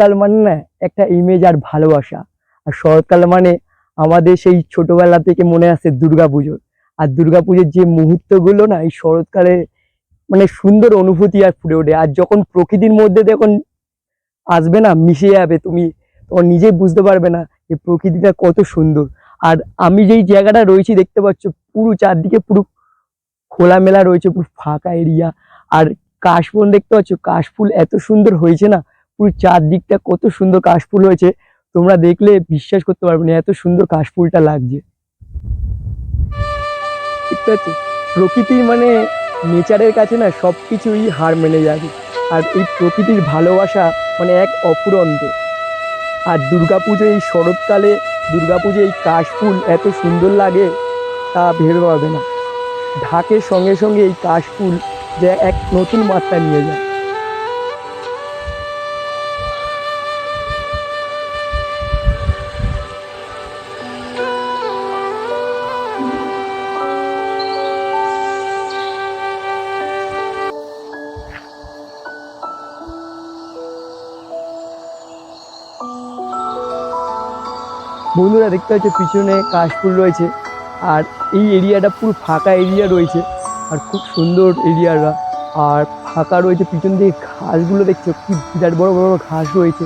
শরৎকাল মানে না, একটা ইমেজ আর ভালোবাসা। আর শরৎকাল মানে আমাদের সেই ছোটবেলা থেকে মনে আসে দুর্গাপুজো আর দুর্গাপুজোর যে মুহূর্তগুলো না, এই শরৎকালে মানে সুন্দর অনুভূতি আর ফুটে ওঠে। আর যখন প্রকৃতির মধ্যে দেখুন আসবে না, মিশে যাবে, তুমি তখন নিজেই বুঝতে পারবে না যে প্রকৃতিটা কত সুন্দর। আর আমি যেই জায়গাটা রয়েছি দেখতে পাচ্ছ, পুরো চারদিকে পুরো খোলামেলা রয়েছে, পুরো ফাঁকা এরিয়া আর কাশফুল দেখতে পাচ্ছ, কাশফুল এত সুন্দর হয়েছে না পুরো চারদিকটা কত সুন্দর কাশফুল হয়েছে। তোমরা দেখলে বিশ্বাস করতে পারবে না, এত সুন্দর কাশফুলটা লাগছে। ঠিক আছে প্রকৃতি মানে নেচারের কাছে না সব কিছুই হার মেনে যাবে। আর এই প্রকৃতির ভালোবাসা মানে এক অফুরন্ত। আর দুর্গাপুজো এই শরৎকালে দুর্গাপুজো এই কাশফুল এত সুন্দর লাগে তা ভেবে পাবে না। ঢাকের সঙ্গে সঙ্গে এই কাশফুল যে এক নতুন মাত্রা নিয়ে যায়। বন্ধুরা দেখতে পাচ্ছ, পিছনে কাশফুল রয়েছে আর এই এরিয়াটা পুরো ফাঁকা এরিয়া রয়েছে আর খুব সুন্দর এরিয়াটা। আর ফাঁকা রয়েছে, পিছন দিকে ঘাসগুলো দেখছ, কি বিরাট বড় বড় ঘাস রয়েছে।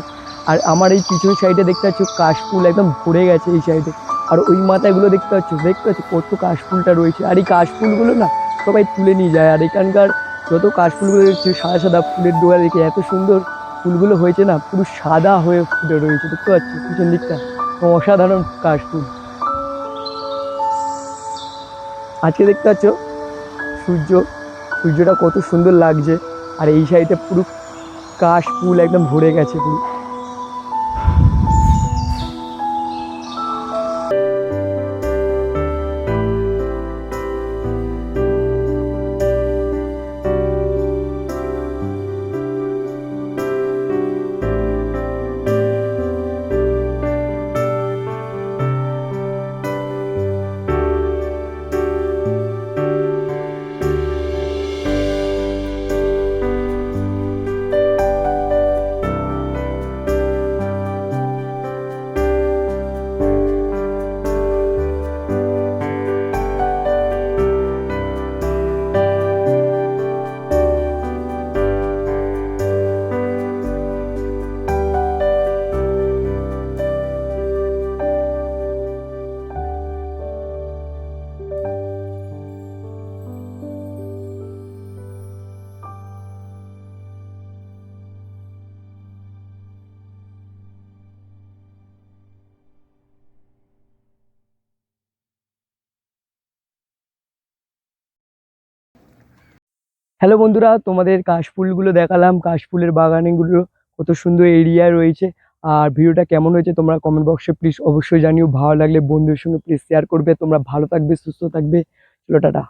আর আমার এই পিছন সাইডে দেখতে পাচ্ছ, কাশফুল একদম ভরে গেছে এই সাইডে আর ওই মাথাগুলো দেখতে পাচ্ছ দেখতে পাচ্ছ, কত কাশফুলটা রয়েছে। আর এই কাশফুলগুলো না সবাই তুলে নিয়ে যায়। আর এখানকার যত কাশফুলগুলো দেখছ, সাদা সাদা ফুলের দোয়া দেখে এত সুন্দর ফুলগুলো হয়েছে না, পুরো সাদা হয়ে ফুটে রয়েছে, দেখতে পাচ্ছ পিছন দিকটা। অসাধারণ কাশফুল আজকে দেখতে পাচ্ছ, সূর্য, সূর্যটা কত সুন্দর লাগছে, আর এই সাইডে পুরো কাশ ফুল একদম ভরে গেছে পুরো। হ্যালো বন্ধুরা, তোমাদের কাশফুলগুলো দেখালাম। কাশফুলের বাগানেগুলো কত সুন্দর এরিয়া রয়েছে। আর ভিডিওটা কেমন হয়েছে তোমরা কমেন্ট বক্সে প্লিজ অবশ্যই জানিও। ভালো লাগলে বন্ধুদের সঙ্গে প্লিজ শেয়ার করবে। তোমরা ভালো থাকবে, সুস্থ থাকবে। চলো, টাটা।